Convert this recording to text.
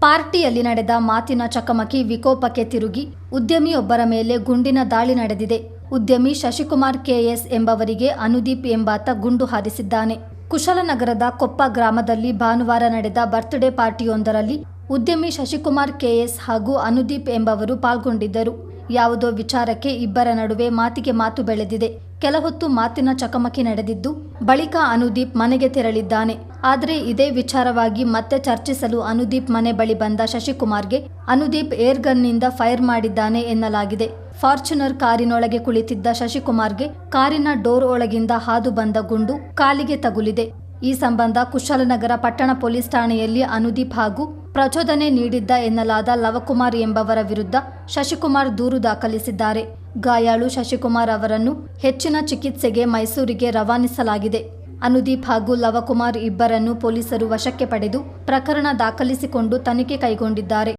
ಪಾರ್ಟಿಯಲ್ಲಿ ನಡೆದ ಮಾತಿನ ಚಕಮಕಿ ವಿಕೋಪಕ್ಕೆ ತಿರುಗಿ ಉದ್ಯಮಿಯೊಬ್ಬರ ಮೇಲೆ ಗುಂಡಿನ ದಾಳಿ ನಡೆದಿದೆ. ಉದ್ಯಮಿ ಶಶಿಕುಮಾರ್ ಕೆಎಸ್ ಎಂಬವರಿಗೆ ಅನುದೀಪ್ ಎಂಬಾತ ಗುಂಡು ಹಾರಿಸಿದ್ದಾನೆ. ಕುಶಲನಗರದ ಕೊಪ್ಪ ಗ್ರಾಮದಲ್ಲಿ ಭಾನುವಾರ ನಡೆದ ಬರ್ತ್ಡೇ ಪಾರ್ಟಿಯೊಂದರಲ್ಲಿ ಉದ್ಯಮಿ ಶಶಿಕುಮಾರ್ ಕೆಎಸ್ ಹಾಗೂ ಅನುದೀಪ್ ಎಂಬವರು ಪಾಲ್ಗೊಂಡಿದ್ದರು. ಯಾವುದೋ ವಿಚಾರಕ್ಕೆ ಇಬ್ಬರ ನಡುವೆ ಮಾತಿಗೆ ಮಾತು ಬೆಳೆದಿದೆ. ಕೆಲಹೊತ್ತು ಮಾತಿನ ಚಕಮಕಿ ನಡೆದಿದ್ದು, ಬಳಿಕ ಅನುದೀಪ್ ಮನೆಗೆ ತೆರಳಿದ್ದಾನೆ. ಆದರೆ ಇದೇ ವಿಚಾರವಾಗಿ ಮತ್ತೆ ಚರ್ಚಿಸಲು ಅನುದೀಪ್ ಮನೆ ಬಳಿ ಬಂದ ಶಶಿಕುಮಾರ್ಗೆ ಅನುದೀಪ್ ಏರ್ಗನ್ನಿಂದ ಫೈರ್ ಮಾಡಿದ್ದಾನೆ ಎನ್ನಲಾಗಿದೆ. ಫಾರ್ಚುನರ್ ಕಾರಿನೊಳಗೆ ಕುಳಿತಿದ್ದ ಶಶಿಕುಮಾರ್ಗೆ ಕಾರಿನ ಡೋರ್ ಒಳಗಿಂದ ಹಾದು ಬಂದ ಗುಂಡು ಕಾಲಿಗೆ ತಗುಲಿದೆ. ಈ ಸಂಬಂಧ ಕುಶಾಲನಗರ ಪಟ್ಟಣ ಪೊಲೀಸ್ ಠಾಣೆಯಲ್ಲಿ ಅನುದೀಪ್ ಹಾಗೂ ಪ್ರಚೋದನೆ ನೀಡಿದ್ದ ಎನ್ನಲಾದ ಲವಕುಮಾರ್ ಎಂಬವರ ವಿರುದ್ಧ ಶಶಿಕುಮಾರ್ ದೂರು ದಾಖಲಿಸಿದ್ದಾರೆ. ಗಾಯಾಳು ಶಶಿಕುಮಾರ್ ಅವರನ್ನು ಹೆಚ್ಚಿನ ಚಿಕಿತ್ಸೆಗೆ ಮೈಸೂರಿಗೆ ರವಾನಿಸಲಾಗಿದೆ. ಅನುದೀಪ್ ಹಾಗೂ ಲವಕುಮಾರ್ ಇಬ್ಬರನ್ನು ಪೊಲೀಸರು ವಶಕ್ಕೆ ಪಡೆದು ಪ್ರಕರಣ ದಾಖಲಿಸಿಕೊಂಡು ತನಿಖೆ ಕೈಗೊಂಡಿದ್ದಾರೆ.